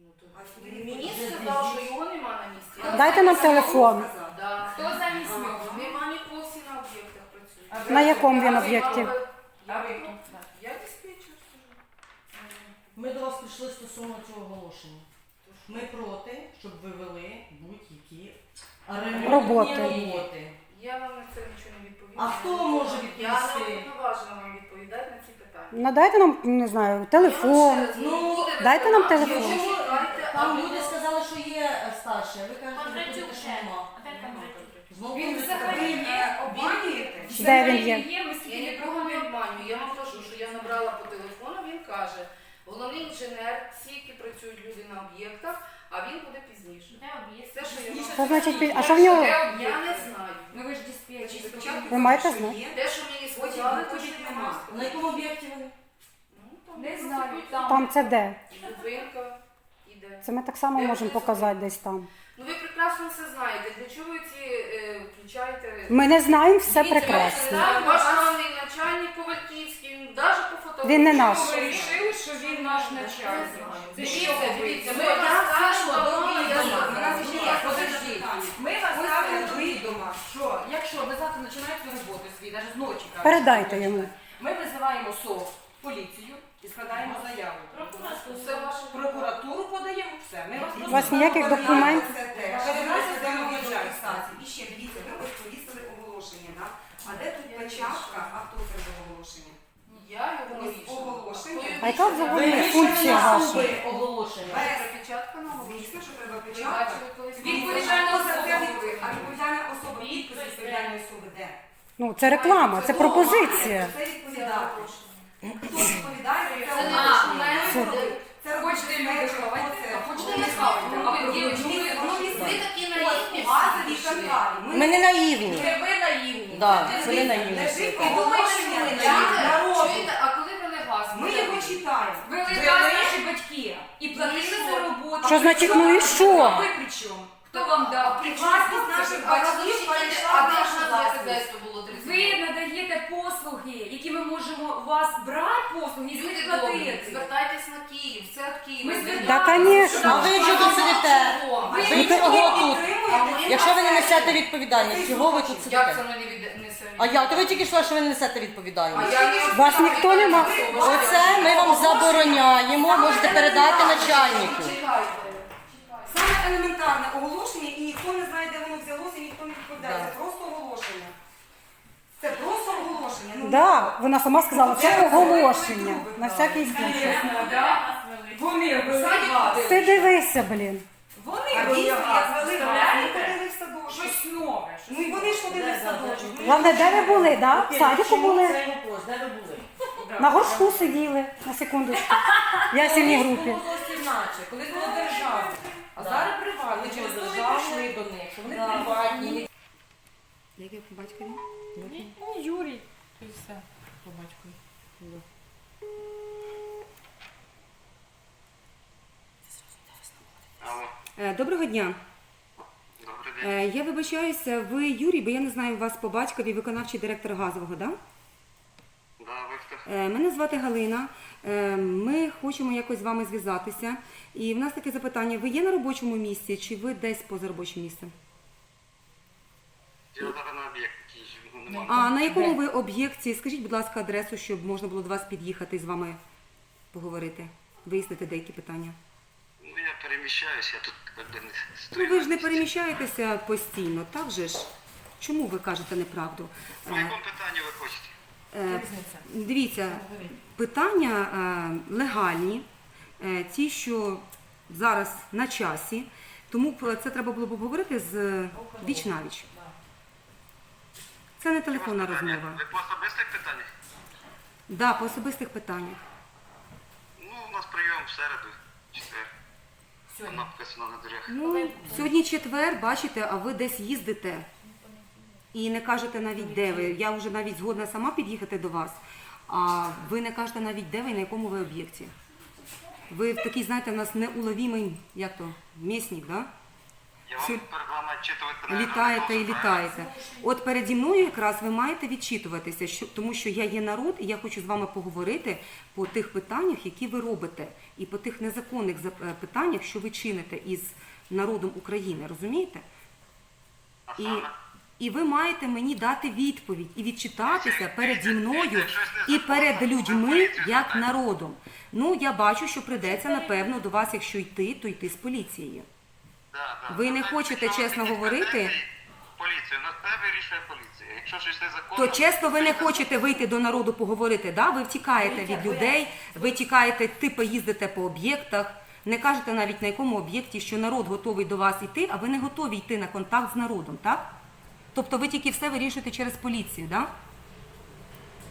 Ну, то А куди Мені він сказав, що його нема на місці. Дайте нам телефон. Да. Хто замість нього? Нема нікого всі на об'єктах працюють. На якому він об'єкті? А ви Я, хто? я диспетчер. Ми до вас прийшли стосовно цього оголошення. Ми проти, щоб ви вели будь-які ремонтні Роботи. роботи. Я вам на це нічого не відповім. А хто може Я не відповісти? уповноважена вам відповідати на ці питання. Надайте нам, не знаю, телефон. Ну, дайте нам телефон. телефон. Там люди сказали, що є е, старші, а ви кажете, Кондратюк що ще. нема. А де Кондратюк? Знову Він ви взагалі таке. є, обманюєте? Де він є? Ми Я скільки нікого не обманюю. Я вам кажу, що я набрала по телефону, він каже, головний інженер, всі, які працюють люди на об'єктах, а він буде пізніше. Де об'їзд? Це, що я Пізніше. Що значить, пі- а що в нього? Я не знаю. Ну ви ж диспетчер. Спочатку Ви маєте знати? Те, що мені сказали, то Потім нема. нема. На якому об'єкті ви? Ну, там Не знаю, там. Там це де? Зупинка іде. Це ми так само можемо показати десь там. Ну ви прекрасно все знаєте. Для чого ви ці е, включаєте? Ми не знаємо все прекрасно. Ваш главний начальник Ковальківський, навіть по фотографії. Він не наш. Ви вирішили, що він наш начальник. Це що Дивіться, дивіться, Ми ми вас ставимо до до відома. Ні, подождіть. Ми вас ставимо до відома, що якщо ви завтра починаєте роботу свій, навіть зночі кажуть, Передайте йому. Ми визиваємо СОВ, поліцію і складаємо заяву. Все ваше Прокуратуру подаємо, все. Ми вас У вас ніяких документів? І ще дивіться, ви ось повісили оголошення, да? А де тут печатка, а хто це оголошення? Я його Ось вирішую. оголошення. А яка взагалі функція ваша? оголошення. Перепечатка на звісно, що треба Ви печатка. бачили колись? Відповідальна особа. відповідає? А відповідальна особа, підпис відповідальної особи де? Ну, це реклама, це пропозиція. Це відповідає. Хто відповідає це Це не документ. Це Хочете люди ховати, а хочете не. А ви ви ви Ви такі наївні Ми не наївні. Ви наївні. Да, Це не на наївні. Лежить Ви думаєте, що наївні? народу. Чуєте, а коли вели газ? Ми його читаємо. Ви лежали наші батьки і платили за роботу. Що значить, ну і що? А ви при чому? Хто вам дав? Власність наших батьків перейшла А в де ж нашу власність. ВТБ було 30 Ви надаєте послуги, які ми можемо у вас брати послуги і Люди добрі, платити. звертайтесь на Київ, все від Києва. Ми Звертайтесь. Да, конечно. А ви чого тут сидите? Ви Ви чого тут? Підтримуєте. Якщо ви не несете відповідальність, чого ви тут Як сидите? це мені від... несе? А як? То ви тільки що, що ви не несете А відповідальність? я Вас ніхто не ма- Оце ми вам забороняємо, можете передати начальнику. Чекайте. Саме елементарне оголошення, і ніхто не знає, де воно взялося, ніхто не відповідає. Да. Це просто. Це просто оголошення. Ну, Да, вона сама сказала, це оголошення. На всякий случай. Вони робили Садик вас. Ти дивися, блін. Вони А дійсно, як вели вас, ми ходили в садочок. Щось нове. Ну і вони ж ходили в садочок. Ну, і Головне, де ви були, да? В садіку були? Цей вопрос, де ви були? На горшку сиділи, на секундочку. В ясельній групі. Колись було зовсім інакше, колись було державне. А зараз приватне. Через то ми прийшли до них, що вони приватні. Яке по батькові? Ну, Юрій. І все. По батькові. Алло, Е, Доброго дня. добрий день. Е, Я вибачаюся, ви Юрій, бо я не знаю вас по батькові, виконавчий директор газового, да? Да, ви хто? Е, Мене звати Галина. Е, Ми хочемо якось з вами зв'язатися. І в нас таке запитання: ви є на робочому місці чи ви десь поза робочим місцем? Я зараз на об'єкт їжджу, ну нема. А на якому ви об'єкті? Скажіть, будь ласка, адресу, щоб можна було до вас під'їхати і з вами поговорити, вияснити деякі питання. Ну я переміщаюсь, я тут якби не Ну стою. ви ж не переміщаєтеся постійно, так же ж? Чому ви кажете неправду? Е, якому питанню ви хочете? Е, Дивіться, питання е, легальні, е, ті, що зараз на часі, тому б це треба було б обговорити з віч на віч. Це не телефонна розмова. Ви по особистих питаннях? Да, по особистих питаннях. Ну, у нас прийом в середу, четвер. Там написано на дверях. Ну, сьогодні четвер, бачите, а ви десь їздите і не кажете навіть де ви. Я вже навіть згодна сама під'їхати до вас, а ви не кажете навіть де ви і на якому ви об'єкті. Ви такий, знаєте, у нас неуловімий, як то, місник, да? Не Літаєте і літаєте. От переді мною якраз ви маєте відчитуватися, що, тому що я є народ, і я хочу з вами поговорити по тих питаннях, які ви робите. і по тих незаконних е, питаннях, що ви чините із народом України, розумієте? І, і ви маєте мені дати відповідь і відчитатися переді мною і перед людьми як народом. Ну, я бачу, що прийдеться, напевно, до вас, якщо йти, то йти з поліцією. Ви не хочете чесно говорити? Поліцію, на те вирішує поліція. Якщо щось незаконно... То чесно, ви не хочете вийти до народу поговорити, да? ви втікаєте від людей, ви тікаєте, типу їздите по об'єктах, не кажете навіть на якому об'єкті, що народ готовий до вас йти, а ви не готові йти на контакт з народом, так? Тобто ви тільки все вирішуєте через поліцію, так?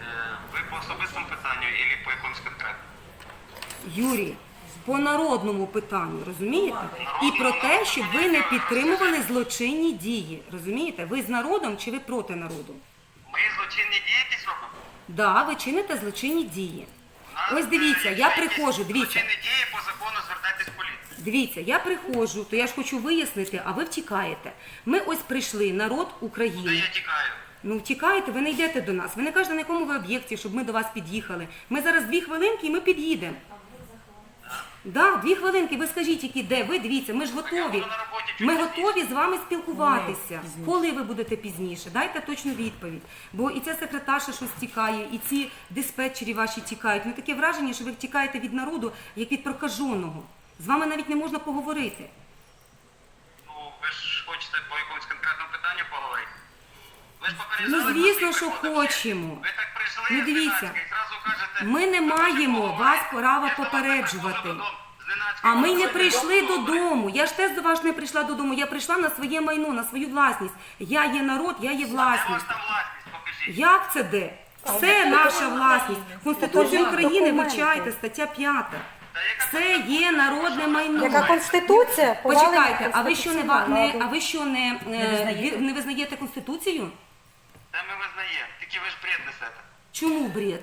Е, Ви по особистому питанню або по якомусь конкретному? Юрій, по народному питанню, розумієте? І про те, щоб ви не підтримували злочинні дії. Розумієте? Ви з народом чи ви проти народу? Ми злочинні дії якісь робимо? Да, ви чините злочинні дії. У нас, Ось дивіться, е, я якісь приходжу, дивіться. Злочинні дії по закону звертайтесь в поліцію. Дивіться, я приходжу, то я ж хочу вияснити, а ви втікаєте. Ми ось прийшли, народ Та України. я тікаю. Ну втікаєте, ви не йдете до нас. Ви не кажете, на якому ви об'єкті, щоб ми до вас під'їхали. Ми зараз дві хвилинки і ми під'їдемо. Да, дві хвилинки, ви скажіть, які де ви дивіться, ми ж готові. Ми готові з вами спілкуватися. Коли ви будете пізніше? Дайте точну відповідь. Бо і ця секретарша щось тікає, і ці диспетчері ваші тікають. Ну таке враження, що ви втікаєте від народу, як від прокаженого. З вами навіть не можна поговорити. Ну, ви ж хочете по якомусь конкретному питанню поговорити? Ви ж Ну, попереджали, звісно, що хочемо. Ви так прийшли, Ну, дивіться, зненацька, і зразу кажете, ми не маємо вас права не попереджувати. А ми не прийшли додому. Я ж теж до вас не прийшла додому. Я прийшла на своє майно, на свою власність. Я є народ, я є власність. покажіть. Як це де? Все наша власність. Конституція України вивчайте, стаття 5. Та Це є народне майно. Яка конституція? Почекайте, а ви що не ва- не а ви що не, е, не визнаєте конституцію? Та ми визнаємо, тільки ви ж бред несете. Чому бред?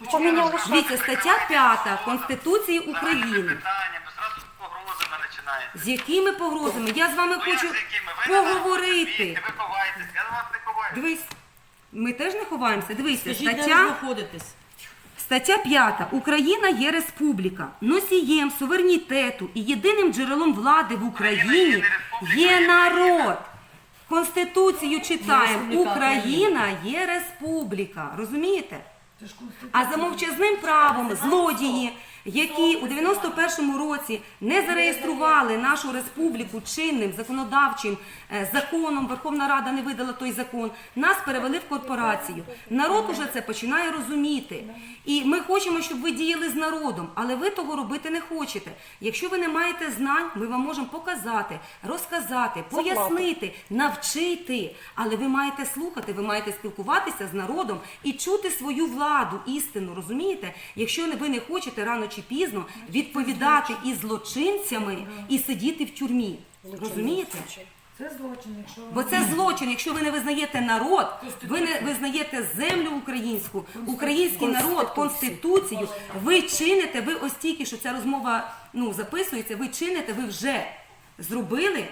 Дивіться, стаття 5 Конституції України. питання, ви зразу з погрозами починаєте. З якими погрозами? Я з вами хочу з якими? Ви не поговорити. знаєте, Ви ховаєтесь, я вас не ховаю. Дивись, ми теж не ховаємося. Дивися, Скажіть, де ви стаття, знаходитесь? стаття 5. Україна є республіка. Носієм суверенітету і єдиним джерелом влади в Україні є народ. Конституцію читаємо. республіка Україна є республіка. Розумієте? А за мовчазним правом злодії, які у 91-му році не зареєстрували нашу республіку чинним законодавчим е, законом, Верховна Рада не видала той закон, нас перевели в корпорацію. Народ уже це починає розуміти. І ми хочемо, щоб ви діяли з народом, але ви того робити не хочете. Якщо ви не маєте знань, ми вам можемо показати, розказати, пояснити, навчити. Але ви маєте слухати, ви маєте спілкуватися з народом і чути свою владу, істину, розумієте? Якщо ви не хочете рано чи пізно відповідати із злочинцями і сидіти в тюрмі. Розумієте? Це злочин, якщо Бо це злочин, якщо ви не визнаєте народ, ви не визнаєте землю українську, український народ, конституцію. Ви чините, ви ось тільки що ця розмова ну записується. Ви чините, ви вже зробили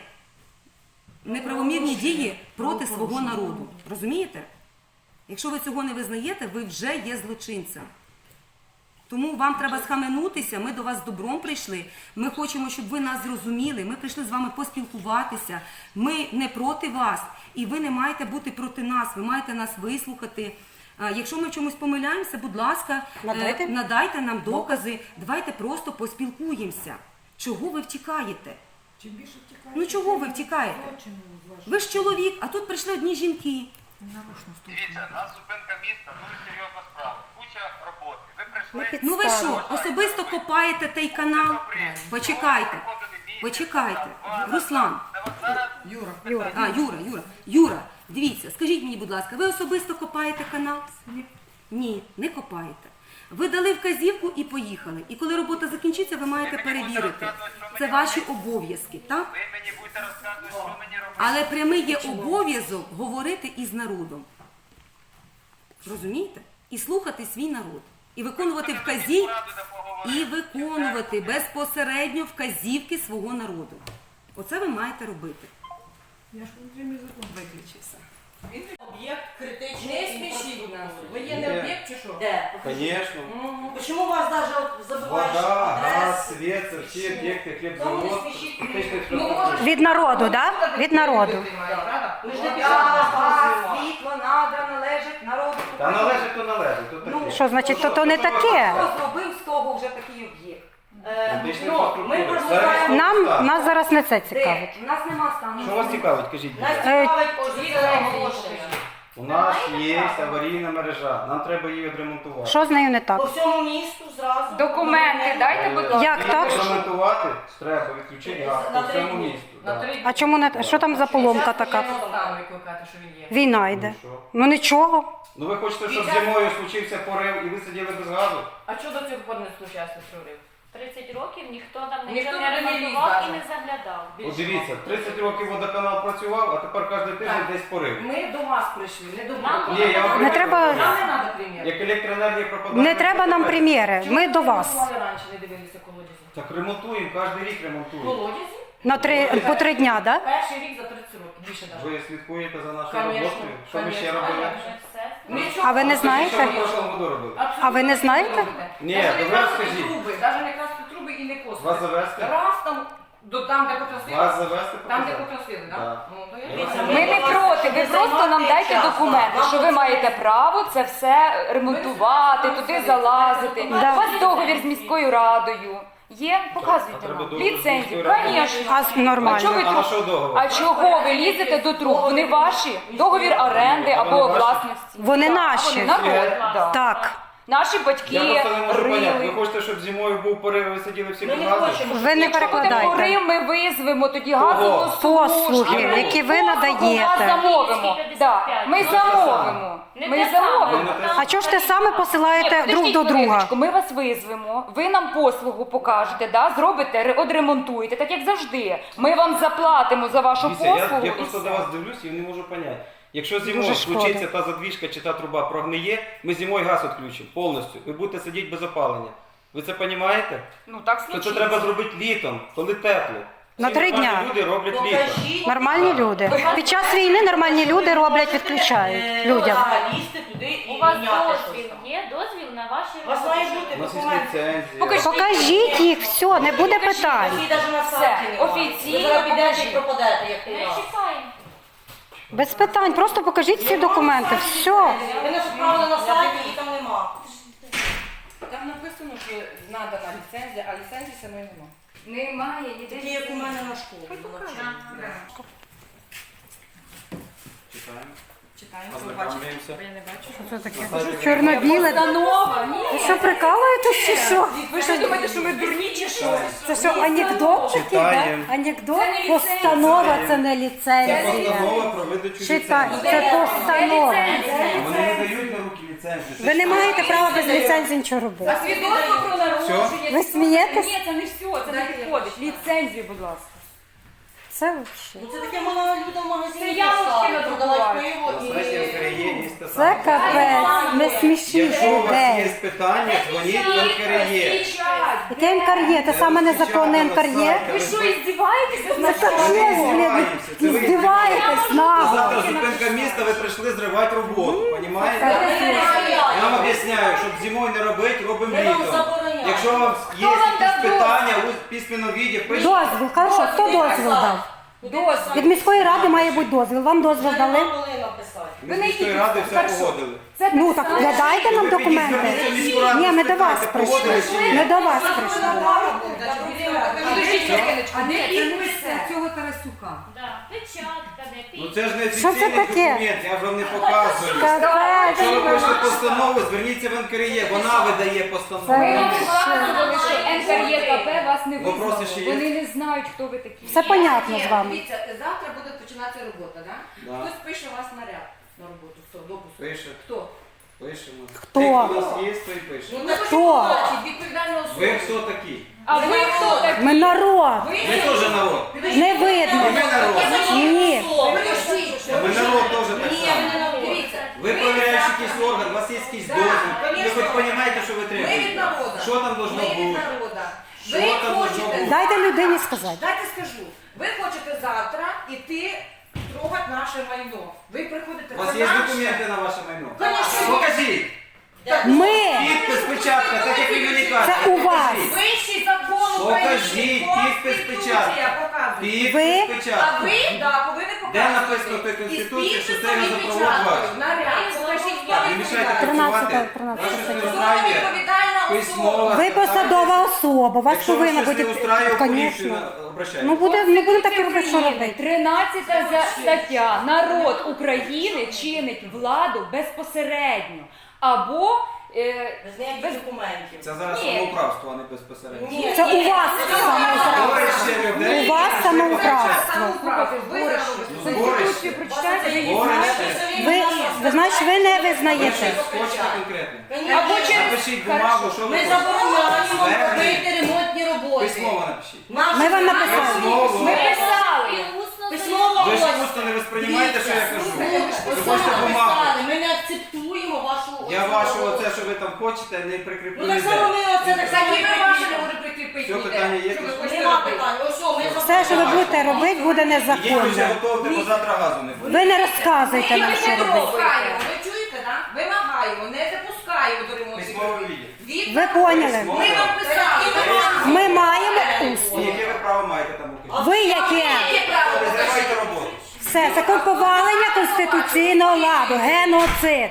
неправомірні дії проти свого народу. Розумієте? Якщо ви цього не визнаєте, ви вже є злочинцем. Тому вам треба схаменутися. Ми до вас з добром прийшли. Ми хочемо, щоб ви нас зрозуміли. Ми прийшли з вами поспілкуватися. Ми не проти вас, і ви не маєте бути проти нас. Ви маєте нас вислухати. Якщо ми в чомусь помиляємося, будь ласка, е, Надайте. надайте нам докази. Давайте просто поспілкуємося. Чого ви втікаєте? чим більше втікає, Ну чого ви втікаєте? Ви ж чоловік, а тут прийшли одні жінки. Дивіться, нас зупинка міста, дуже серйозна справа. Куча роботи. Ви прийшли. Ну ви що, особисто копаєте той канал? Почекайте, почекайте. Руслан, Юра. Юра, а, Юра, Юра, Юра, дивіться, скажіть мені, будь ласка, ви особисто копаєте канал? Ні, не копаєте. Ви дали вказівку і поїхали. І коли робота закінчиться, ви маєте перевірити. Це ваші обов'язки, так? ви мені будете розказувати, що мені робити. Але прямий є обов'язок говорити із народом. Розумієте? І слухати свій народ. І виконувати вказів, і виконувати безпосередньо вказівки свого народу. Оце ви маєте робити. я ж контрольний закон. Виключився. Об'єкт критичний. Не смішіть нас. Воєнний Ні. об'єкт чи що? Де? Конечно. Мгм. Чому вас навіть от забувають Вода, газ, адреси? світ, це всі об'єкти, Тому не смішіть Ну, може, Від народу, да? Від народу. Ми ж не Вода, газ, світло, надра належить народу. Та належить, то належить. То таке. Що значить, то то не таке? Хто зробив з того вже такий? Е, Ну, ми розглядаємо. Нам нас зараз не це цікавить. Де? У нас нема стану. Що вас цікавить, кажіть? будь Нас ласка? Цікавить озвітне оголошення. У нас є аварійна мережа, нам треба її відремонтувати. Що з нею не так? По всьому місту зразу. Документи дайте, будь ласка. Як так? Відремонтувати треба відключити газ На по три всьому дні. місту. На да. три А чому не що там за поломка така? Я не знаю, як що він є. Війна йде. Ну, що? Ну нічого. Ну ви хочете, щоб зимою случився порив і ви сиділи без газу? А що до цього пор не случався прорив? 30 років ніхто там Ніхто не не ремонтував і не заглядав. От дивіться, 30 років водоканал працював, а тепер кожен тиждень Так. десь порив. Ми до вас прийшли, не до Нам Ні, я вам Не треба- Нам не треба примір. Як електроенергія пропадає. Не треба нам прем'єри. Ми до вас. Чому ви раніше не дивилися колодязі? Так ремонтуємо, кожен рік ремонтуємо. Колодязі? На три по три дня, да? Перший рік за 30 років, більше навіть. Ви слідкуєте за нашою Конечно, роботою? Що ми ще конечно. робили? Нічого. А ви не Що знаєте? ви в прошлому году робили? А ви не знаєте? Ні, ви розкажіть. труби, навіть не красти труби і не косити. Вас завести? Раз там, до, там, де покрасили. Вас завести Там, де показати? покрасили, Да. так? Ну, то я знаю. Ми не проти, ви просто нам дайте документи, що ви маєте право це все ремонтувати, туди залазити. У вас договір з міською радою. Є? Показуйте нам. Ліцензію, звісно. А А чого ви А на труб? що договор? А чого ви лізете до труб? Вони ваші? Договір оренди або власності. Вони Так, наші. Вони народ, да. Так. Наші Я батьки просто не можу поняти. Ви хочете, щоб зимою був порив, ви сиділи всі Ми без не газу? хочемо. Ви не Якщо буде перекладайте. ми визвемо тоді газову Послуги, службу. які ви надаєте. замовимо. Да. Ми Ну, замовимо. Не Ми те саме. замовимо. А чого ж те саме посилаєте Ні, друг до друга? Ми вас визвемо, ви нам послугу покажете, да? зробите, ре- одремонтуєте, так як завжди. Ми вам заплатимо за вашу Дивіться, я, послугу. я і просто все. до вас дивлюсь і не можу поняти. Якщо зимою Дуже шкода. случиться та задвіжка чи та труба прогниє, ми зимою газ відключимо повністю. Ви будете сидіти без опалення. Ви це розумієте? Ну так Що це треба зробити літом, коли тепло. На Всі три нормальні дня. Люди роблять літом. Покажіть. Нормальні люди. Під час війни нормальні люди роблять, Е, відключають людям. Лізти туди і У вас міняти дозвіл щось. є? Дозвіл на ваші У вас має бути У нас є документ. ліцензія. Покажіть. Покажіть їх, все, не буде питань. Який навіть на Все, сайті немає. офіційно Ви зараз підете покажіть. і пропадете, як нас. чекаємо. Без питань, просто покажіть всі документи. Все. Ви не відправили на сайті і там нема. Там написано, що надана ліцензія, а ліцензії самої немає. Немає ніде. Такі, як у мене на школу. Читаємо, що ви бачите. Ознайомлюємося. Бо я не бачу. Що таке? Чорно-біле. Ви що, прикалуєтесь чи що? Ви що думаєте, що ми дурні чи що? Це що, анекдот такий, да? Читаємо. Анекдот? Це не ліцензія. Постанова, це не Це ліцензія. постанова про видачу Читай, ліцензії. це постанова. Вони не дають на руки ліцензію. Ви не маєте права без ліцензії нічого робити. А свідоцтво про народження. Ви смієтесь? Ні, це не все, це не підходить. Ліцензію, будь ласка. Це взагалі. Ну, Це таке мало людям в магазині Це я писали, мужчина продавати друкувати. пиво На сайті і... НКРЄ є те Це капець, не смішіть Якщо у вас є людей. питання, дзвоніть в НКРЄ. Яке НКРЄ? Те саме незаконне НКРЄ? Ви що, іздіваєтеся нас? Це блін, здіваєтесь нагло. Завтра зупинка міста, ви прийшли зривати роботу, розумієте? Я вам об'ясняю, щоб зимою не робити, робимо літом. забороняємо. Якщо у вас є вам якісь питання, у письменному віді, пишіть. Дозвіл, хорошо, хто дозвіл дав? Від міської ради має бути дозвіл. Вам дозвіл дали? написати. Ми з міської ради все погодили. Це Ну так надайте нам документи. Ні, ми до вас прийшли. Ми до вас прийшли. А де підпис цього Тарасюка? Да. Печатка, де Ну це ж не це офіційний таке? документ, я ж вам не показую. Якщо ви пишете постанову, зверніться в НКРЄ, вона видає постанову. Ми вам показували, що НКРЄКП вас не Вопроси визнало. ще є? Вони не знають, хто ви такі. Все понятно з вами. Дивіться, завтра буде починатися робота, да? Да. Хтось пише вас наряд на роботу, хто, допуск. Пише, Хто? пишемо. Хто? Тих, у нас є, той пише. Ну, Хто? відповідальна особа. Ви хто такі? А ви хто такі? Ми народ. Ми теж народ. Не видно. Ми народ. Ні. Ми народ теж так Ні, само. ви не. Дивіться. Ви перевіряєте якийсь орган, у вас є якийсь Да, дозвіл. Ви хоч розумієте, що ви Ми від требуєте? народу. Що там должно Ми від бути? народу. Що Ви там должно хочете... бути? Дайте людині сказати. Дайте скажу. Ви хочете завтра іти трогати наше майно. Ви приходите У вас є документи на ваше майно? Конечно. Покажіть. Ми Підпис, печатка, так як ви мені. Це у вас. Покажіть. Вищий закон Покажіть, підпис, печатка. показує. Ви? А печатка. ви, да, повинні показувати. Де написано в той Конституції, що це газопровод ваш? Наряд. Покажіть, хто не мішайте відповідальний. працювати. 13, Вас щось не Хто особа? Письмово. ви посадова особа, вас Якщо повинна вас щось бути, не устраює, поліцію звісно. обращайтесь. Ну буде, не будемо так робити, що робити. 13 за- стаття. Народ України чинить владу безпосередньо. Або е, Без ніяких документів. Це зараз Ні. самоуправство, а не безпосередньо. Ні. Це у вас самоуправство. Людей. У вас самоуправство. слухайте. Конституцію прочитайте, ви її знаєте. Ви, ви знаєте, ви не визнаєте. Щось хочете конкретне? Або через Напишіть бумагу, що ви Ми хочете. забороняємо Звернення. робити ремонтні роботи. Письмово напишіть. Наші Ми вам написали. Письмово. Ми писали. Письмово Ви ж ось. просто не восприймаєте, що я кажу. Ви хочете бумагу. Ми не акцептуємо вашу Я оцю вашу оце, що ви там хочете, не прикріплю Ну так само ми оце так само і ви ваші не прикріпимо. може прикріпити Все, питання є? Що ви хочете Нема робити? питань. Ось що, ми Все, що ви будете робити, буде Ідіть вже незаконно. готовте, бо завтра газу не буде. Ви не розказуйте нам, що робити. Ви чуєте, да? Вимагаємо, не допускаємо до ремонту. Письмово відео. Від- Ви поняли? Ми вам писали. Ми маємо усно. Яке ви право маєте там? Ви яке? Яке право Ви роботу. Все, закон повалення конституційного ладу, геноцид.